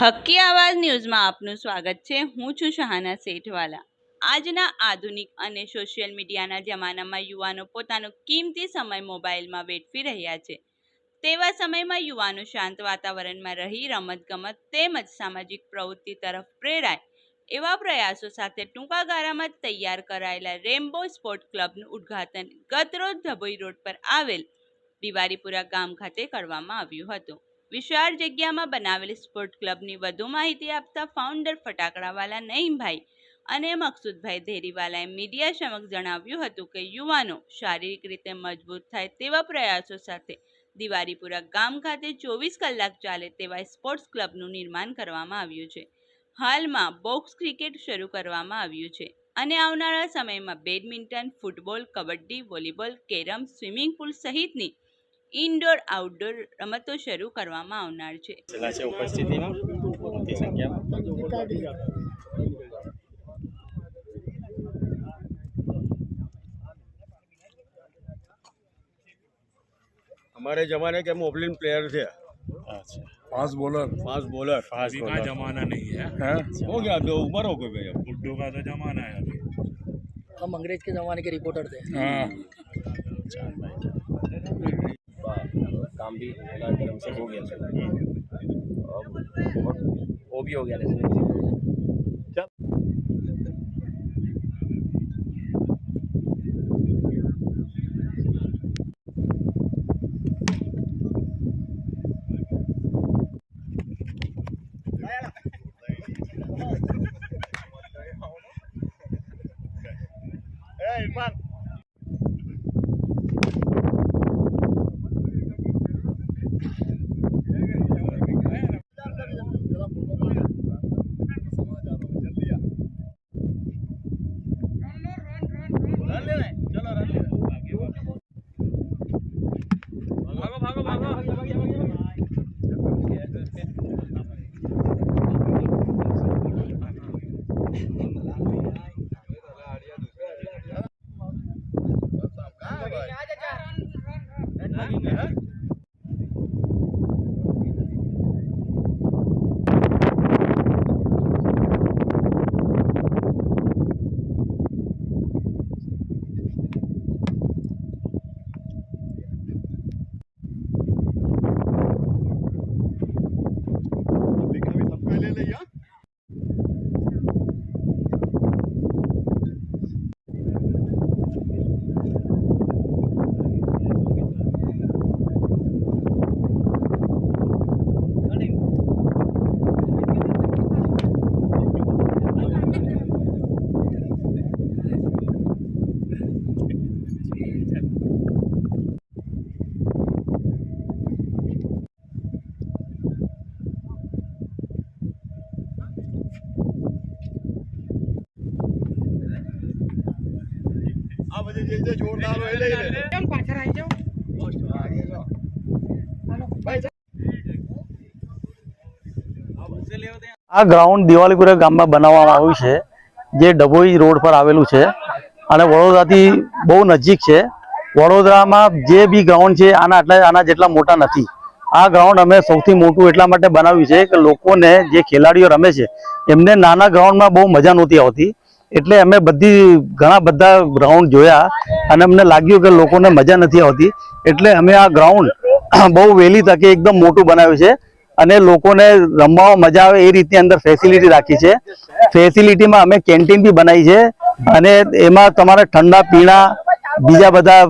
હક્કી આવાજ ન્યૂઝમાં આપનું સ્વાગત છે. હું છું શહાના શેઠવાલા. આજના આધુનિક અને સોશિયલ મીડિયાના જમાનામાં યુવાનો પોતાનો કિંમતી સમય મોબાઈલમાં વેડફી રહ્યા છે. તેવા સમયમાં યુવાનો શાંત વાતાવરણમાં રહી રમતગમત તેમજ સામાજિક પ્રવૃત્તિ તરફ પ્રેરાય એવા પ્રયાસો સાથે ટૂંકા ગાળામાં તૈયાર કરાયેલા રેમ્બો સ્પોર્ટ ક્લબનું ઉદ્ઘાટન ગતરોજ ધભોઈ રોડ પર આવેલ દિવાળીપુરા ગામ ખાતે કરવામાં આવ્યું હતું. વિશાળ જગ્યામાં બનાવેલ સ્પોર્ટ ક્લબની વધુ માહિતી આપતા ફાઉન્ડર ફટાકડાવાલા નઈમભાઈ અને મકસુદભાઈ ધેરીવાલાએ મીડિયા સમક્ષ જણાવ્યું હતું કે યુવાનો શારીરિક રીતે મજબૂત થાય તેવા પ્રયાસો સાથે દિવાળીપુરા ગામ ખાતે ચોવીસ કલાક ચાલે તેવા સ્પોર્ટ્સ ક્લબનું નિર્માણ કરવામાં આવ્યું છે. હાલમાં બોક્સ ક્રિકેટ શરૂ કરવામાં આવ્યું છે અને આવનારા સમયમાં badminton, football, kabaddi, volleyball, carrom, swimming pool સહિતની ઇન્ડોર આઉટડોર રમતો શરૂ કરવામાં આવનાર છે છેલ્લા છે ઉપસ્થિતિમાં મોટી સંખ્યામાં हमारे जमाने के मोबलिन प्लेयर थे અચ્છા fast bowler fast bowler fast अभी का बॉलर जमाना नहीं है है हो गया अभी उम्र हो गई भैया बुड्ढों का तो जमाना है अभी हम अंग्रेज के ज़माने के रिपोर्टर थे हाँ काम भी अल्लाह के करम से हो गया चला अब बहुत वो भी हो गया जैसे રન રન રન આ બધી જે જે જોરદાર હોય લઈ લે. આ ગ્રાઉન્ડ દિવાળીપુરા ગામમાં બનાવવામાં આવ્યું છે જે ડભોઈ રોડ પર આવેલું છે અને વડોદરાથી બહુ નજીક છે. વડોદરામાં જે બી ગ્રાઉન્ડ છે આના આટલા આના જેટલા મોટા નથી. આ ગ્રાઉન્ડ અમે સૌથી મોટું એટલા માટે બનાવ્યું છે કે લોકોને જે ખેલાડીઓ રમે છે એમને નાના ગ્રાઉન્ડમાં બહુ મજા નહોતી આવતી. એટલે અમે બધી ઘણા બધા ગ્રાઉન્ડ જોયા અને અમને લાગ્યું કે લોકોને મજા નથી આવતી. એટલે અમે આ ગ્રાઉન્ડ બહુ વહેલી તકે એકદમ મોટું બનાવ્યું છે અને લોકોને રમવામાં મજા આવે એ રીતની અંદર ફેસિલિટી રાખી છે. ફેસિલિટીમાં અમે કેન્ટીન બી બનાવી છે અને એમાં તમારે ઠંડા પીણા, બીજા બધા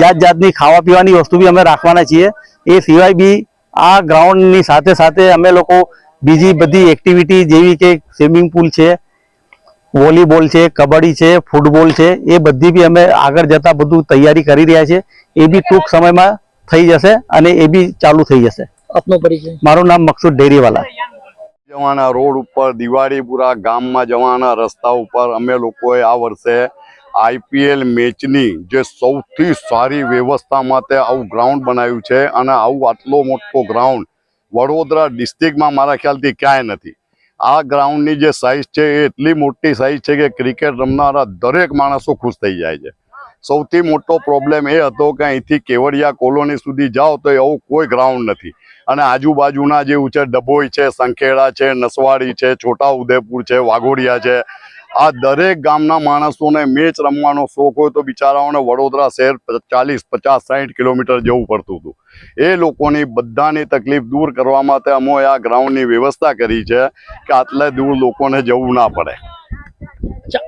જાત જાતની ખાવા પીવાની વસ્તુ બી અમે રાખવાના છીએ. એ સિવાય બી આ ગ્રાઉન્ડની સાથે સાથે અમે લોકો બીજી બધી એક્ટિવિટી જેવી કે સ્વિમિંગ પુલ છે વોલીબોલ છે કબડ્ડી છે ફૂટબોલ છે એ બધી બી અમે આગળ જતા બધું તૈયારી કરી રહ્યા છીએ. એ બી ટૂંક સમયમાં થઈ જશે અને એ બી ચાલુ થઈ જશે. મારું નામ મકસુદ ડેરીવાલા. જવાના રોડ ઉપર દિવાળીપુરા ગામમાં જવાના રસ્તા ઉપર અમે લોકોએ આ વર્ષે આઈપીએલ મેચની જે સૌથી સારી વ્યવસ્થા માટે આવું ગ્રાઉન્ડ બનાવ્યું છે અને આવું આટલો મોટો ગ્રાઉન્ડ વડોદરા ડિસ્ટ્રિક્ટમાં મારા ખ્યાલથી ક્યાંય નથી. આ ગ્રાઉન્ડની જે સાઇઝ છે એ એટલી મોટી સાઇઝ છે કે ક્રિકેટ રમનારા દરેક માણસો ખુશ થઈ જાય છે. સૌથી મોટો પ્રોબ્લેમ એ હતો કે અહીંથી કેવડિયા કોલોની સુધી જાઓ તો એવું કોઈ ગ્રાઉન્ડ નથી. અને આજુબાજુના જેવું છે ડભોઈ છે, સંખેડા છે, નસવાડી છે છોટા ઉદેપુર છે, વાઘોડિયા છે આ દરેક ગામના માણસોને મેચ રમવાનો શોખ હોય તો બિચારાઓને વડોદરા શહેર ચાલીસ પચાસ સાઠ કિલોમીટર જવું પડતું હતું. એ લોકોની બધાની તકલીફ દૂર કરવા માટે અમે આ ગ્રાઉન્ડની વ્યવસ્થા કરી છે કે આટલે દૂર લોકોને જવું ના પડે.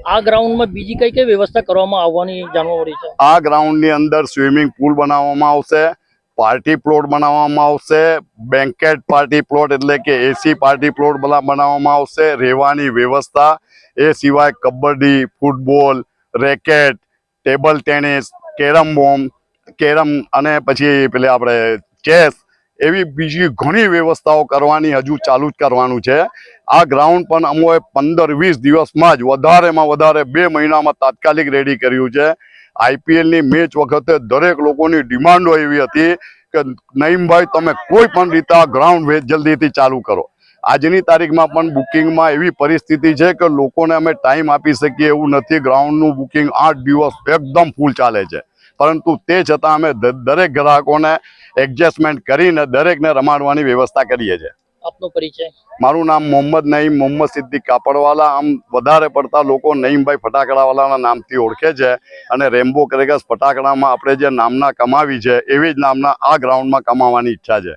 આ ગ્રાઉન્ડમાં બીજી કઈ કઈ વ્યવસ્થા કરવામાં આવવાની જાણવા મળી છે? આ ગ્રાઉન્ડની અંદર સ્વિમિંગ પુલ બનાવવામાં આવશે પાર્ટી પ્લોટ બનાવવામાં આવશે બેન્કેટ પાર્ટી પ્લોટ એટલે કે એસી પાર્ટી પ્લોટ બના- બનાવવામાં આવશે, રહેવાની વ્યવસ્થા એ સિવાય kabaddi football racket table tennis carrom બોમ કેરમ અને પછી પેલે આપણે ચેસ એવી બીજી ઘણી વ્યવસ્થાઓ કરવાની હજુ ચાલુ જ કરવાનું છે. આ ગ્રાઉન્ડ પણ અમોએ પંદર વીસ દિવસમાં જ વધારેમાં વધારે બે મહિનામાં તાત્કાલિક રેડી કર્યું છે. આઈપીએલની મેચ વખતે દરેક લોકોની ડિમાન્ડો એવી હતી કે, નઈમભાઈ, તમે કોઈ પણ રીતે આ ગ્રાઉન્ડ જલ્દીથી ચાલુ કરો. આજની તારીખમાં પણ બુકિંગમાં એવી પરિસ્થિતિ છે કે, લોકોને અમે ટાઈમ આપી શકીએ એવું નથી. ગ્રાઉન્ડનું બુકિંગ આઠ દિવસ એકદમ ફૂલ ચાલે છે. પરંતુ તે છતાં અમે દરેક ગ્રાહકોને એડજસ્ટમેન્ટ કરીને દરેકને રમાડવાની વ્યવસ્થા કરીએ છીએ. આપનો પરિચય? મારું નામ મોહમ્મદ નઈમ, મોહમ્મદ સિદ્દીક કાપડવાલા. આમ વધારે પડતા લોકો નઈમભાઈ ફટાકડાવાલાના નામથી ઓળખે છે અને રેમ્બો ક્રેગર્સ ફટાકડામાં આપણે જે નામના કમાવી છે એવી જ નામના આ ગ્રાઉન્ડમાં કમાવાની ઈચ્છા છે.